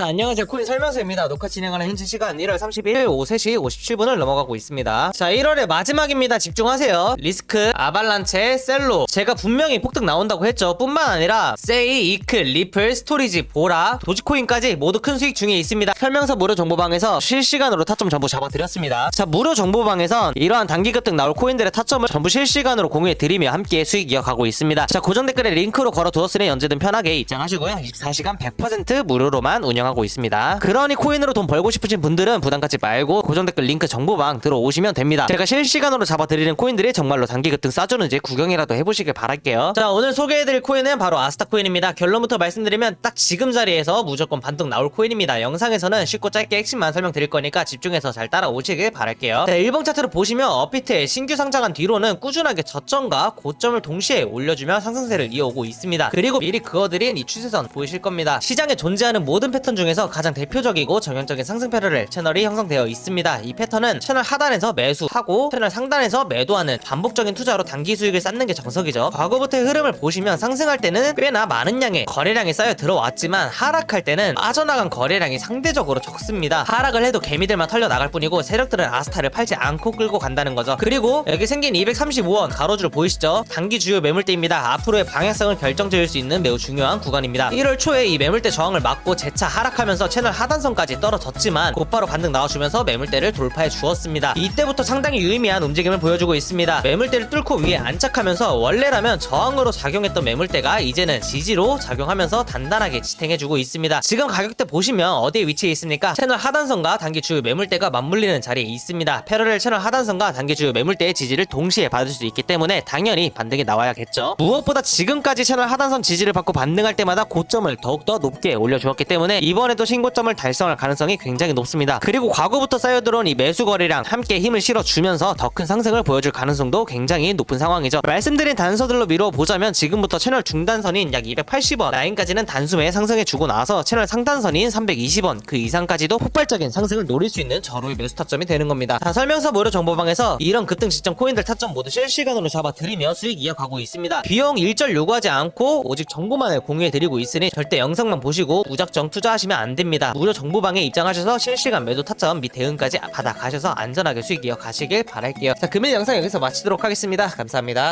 자, 안녕하세요. 코인 설명서입니다. 녹화 진행하는 현재 시간 1월 31일 오후 3시 57분을 넘어가고 있습니다. 자, 1월의 마지막입니다. 집중하세요. 리스크, 아발란체, 셀로. 제가 분명히 폭등 나온다고 했죠. 뿐만 아니라 세이, 이클, 리플, 스토리지, 보라, 도지코인까지 모두 큰 수익 중에 있습니다. 설명서 무료 정보방에서 실시간으로 타점 전부 잡아드렸습니다. 자, 무료 정보방에선 이러한 단기 급등 나올 코인들의 타점을 전부 실시간으로 공유해 드리며 함께 수익 이어가고 있습니다. 자, 고정 댓글에 링크로 걸어 두었으니 언제든 편하게 입장하시고요. 24시간 100% 무료로만 운영하고 있습니다. 그러니 코인으로 돈 벌고 싶으신 분들은 부담 갖지 말고 고정 댓글 링크 정보방 들어오시면 됩니다. 제가 실시간으로 잡아드리는 코인들이 정말로 단기 급등 싸주는지 구경이라도 해보시길 바랄게요. 자, 오늘 소개해드릴 코인은 바로 아스타 코인입니다. 결론부터 말씀드리면 딱 지금 자리에서 무조건 반등 나올 코인입니다. 영상에서는 쉽고 짧게 핵심만 설명드릴 거니까 집중해서 잘 따라오시길 바랄게요. 자, 일봉 차트를 보시면 업비트에 신규 상장한 뒤로는 꾸준하게 저점과 고점을 동시에 올려주며 상승세를 이어오고 있습니다. 그리고 미리 그어드린 이 추세선 보이실 겁니다. 시장에 존재하는 모든 패턴 중 에서 가장 대표적이고 정형적인 상승 패러를 채널이 형성되어 있습니다. 이 패턴은 채널 하단에서 매수하고 채널 상단에서 매도하는 반복적인 투자로 단기 수익을 쌓는 게 정석이죠. 과거부터의 흐름을 보시면 상승할 때는 꽤나 많은 양의 거래량이 쌓여 들어왔지만 하락할 때는 빠져나간 거래량이 상대적으로 적습니다. 하락을 해도 개미들만 털려 나갈 뿐이고 세력들은 아스타를 팔지 않고 끌고 간다는 거죠. 그리고 여기 생긴 235원 가로줄 보이시죠? 단기 주요 매물대입니다. 앞으로의 방향성을 결정 지을 수 있는 매우 중요한 구간입니다. 1월 초에 이 매물대 저항을 막고 재차 하락하면서 채널 하단선까지 떨어졌지만 곧바로 반등 나와주면서 매물대를 돌파해 주었습니다. 이때부터 상당히 유의미한 움직임을 보여주고 있습니다. 매물대를 뚫고 위에 안착하면서 원래라면 저항으로 작용했던 매물대가 이제는 지지로 작용하면서 단단하게 지탱해주고 있습니다. 지금 가격대 보시면 어디에 위치해 있습니까? 채널 하단선과 단기 주요 매물대가 맞물리는 자리에 있습니다. 패러렐 채널 하단선과 단기 주요 매물대의 지지를 동시에 받을 수 있기 때문에 당연히 반등이 나와야겠죠. 무엇보다 지금까지 채널 하단선 지지를 받고 반등할 때마다 고점을 더욱더 높게 올려주었기 때문에 이 번에도 신고점을 달성할 가능성이 굉장히 높습니다. 그리고 과거부터 쌓여들어온 이 매수 거래량 함께 힘을 실어주면서 더 큰 상승을 보여줄 가능성도 굉장히 높은 상황이죠. 말씀드린 단서들로 미뤄 보자면 지금부터 채널 중단선인 약 280원 라인까지는 단숨에 상승해주고 나서 채널 상단선인 320원 그 이상까지도 폭발적인 상승을 노릴 수 있는 저로의 매수 타점이 되는 겁니다. 자, 설명서 무료 정보방에서 이런 급등 시점 코인들 타점 모두 실시간으로 잡아드리며 수익 이어가고 있습니다. 비용 일절 요구하지 않고 오직 정보만을 공유해드리고 있으니 절대 영상만 보시고 무작정 투자하시면 안 됩니다. 무료 정보방에 입장하셔서 실시간 매도 타점 및 대응까지 받아가셔서 안전하게 수익 이어가시길 바랄게요. 자, 금일 영상 여기서 마치도록 하겠습니다. 감사합니다.